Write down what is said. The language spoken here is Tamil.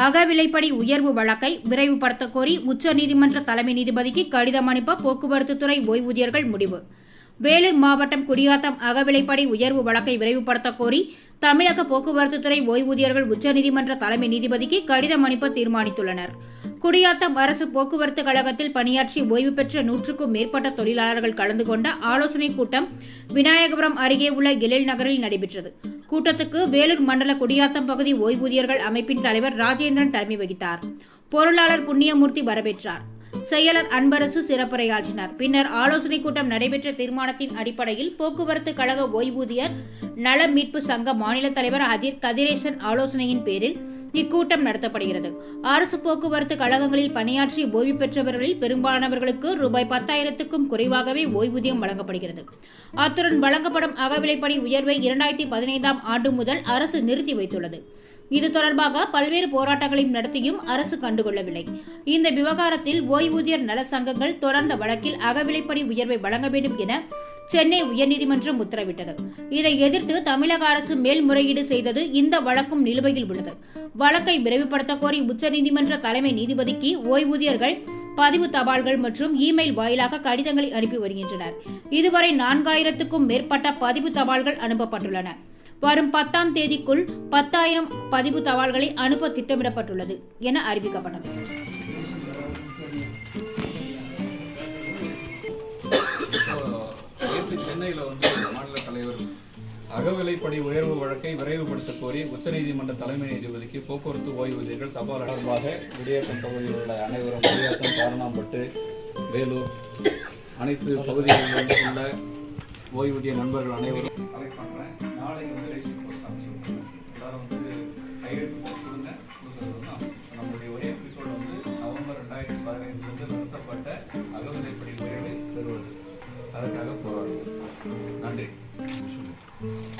அகவிலைப்படி உயர்வு வழக்கை விரைவுபடுத்த கோரி உச்சநீதிமன்ற தலைமை நீதிபதிக்கு கடிதம் அனுப்ப போக்குவரத்துத்துறை ஓய்வூதியர்கள் முடிவு. வேலூர் மாவட்டம் குடியாத்தம் அகவிலைப்படி உயர்வு வழக்கை விரைவுபடுத்த கோரி தமிழக போக்குவரத்துத்துறை ஓய்வூதியர்கள் உச்சநீதிமன்ற தலைமை நீதிபதிக்கு கடிதம் அனுப்ப தீர்மானித்துள்ளனர். குடியாத்தம் அரசு போக்குவரத்து கழகத்தில் பணியாற்றி ஓய்வு பெற்ற நூற்றுக்கும் மேற்பட்ட தொழிலாளர்கள் கலந்து கொண்ட ஆலோசனைக் கூட்டம் விநாயகபுரம் அருகே உள்ள எழில் நகரில் நடைபெற்றது. கூட்டத்துக்கு வேலூர் மண்டல குடியாத்தம் பகுதி ஓய்வூதியர்கள் அமைப்பின் தலைவர் ராஜேந்திரன் தலைமை வகித்தார். பொருளாளர் புண்ணியமூர்த்தி வரவேற்றார். செயலர் அன்பரசு சிறப்புரையாற்றினார். பின்னர் ஆலோசனைக் கூட்டம் நடைபெற்ற தீர்மானத்தின் அடிப்படையில் போக்குவரத்து கழக ஓய்வூதியர் நல மீட்பு சங்க மாநில தலைவர் அதிர் கதிரேசன் ஆலோசனையின் பேரில் இக்கூட்டம் நடத்தப்படுகிறது. அரசு போக்குவரத்து கழகங்களில் பணியாற்றி ஓய்வு பெற்றவர்களில் பெரும்பாலானவர்களுக்கு ரூபாய் பத்தாயிரத்துக்கும் குறைவாகவே ஓய்வூதியம் வழங்கப்படுகிறது. அத்துடன் வழங்கப்படும் அகவிலைப்படி உயர்வை இரண்டாயிரத்தி பதினைந்தாம் ஆண்டு முதல் அரசு நிறுத்தி வைத்துள்ளது. இது தொடர்பாக பல்வேறு போராட்டங்களையும் நடத்தியும் அரசு கண்டுகொள்ளவில்லை. இந்த விவகாரத்தில் ஓய்வூதியர் நல சங்கங்கள் தொடர்ந்த வழக்கில் அகவிலைப்படி உயர்வை வழங்க வேண்டும் என சென்னை உயர்நீதிமன்றம் உத்தரவிட்டது. இதை எதிர்த்து தமிழக அரசு மேல்முறையீடு செய்தது இந்த வழக்கும் நிலுவையில் உள்ளது. வழக்கை விரைவுபடுத்த கோரி உச்சநீதிமன்ற தலைமை நீதிபதிக்கு ஓய்வூதியர்கள் பதிவு தபால்கள் மற்றும் இமெயில் வாயிலாக கடிதங்களை அனுப்பி வருகின்றனர். இதுவரை நான்காயிரத்துக்கும் மேற்பட்ட பதிவு தபால்கள் அனுப்பப்பட்டுள்ளன. வரும் பத்தாம் தேதிக்குள் பத்தாயிரம் பதிவு தபால்களை அனுப்ப திட்டமிடப்பட்டுள்ளது என அறிவிக்கப்பட்டது. அகவிலைப்படி உயர்வு வழக்கை விரைவுபடுத்த கோரி உச்சநீதிமன்ற தலைமை நீதிபதிக்கு போக்குவரத்து ஓய்வூதியர்கள் தபால் தொடர்பாக குடியாத்தம் பகுதியில் உள்ள அனைவரும் குடியாத்தம் காரணாம்பட்டு வேலூர் அனைத்து பகுதிகளிலும் உள்ள ஓய்வூதிய நண்பர்கள் அனைவரும் கலெக்ட் பண்ணுறேன் நாளைக்கு வந்து ரேஷன் போஸ்ட் ஆஃபீஸ் எல்லாரும் வந்து கையெழுத்து போட்டு கொடுங்க. கொடுக்கறது தான் நம்மளுடைய ஒரே குறிக்கோள் வந்து நவம்பர் ரெண்டாயிரத்தி பதினைந்துலேருந்து நிறுத்தப்பட்ட அகவிலைப்படி உயர்வை பெறுவது. அதற்காக போராடுவோம். நன்றி. 了。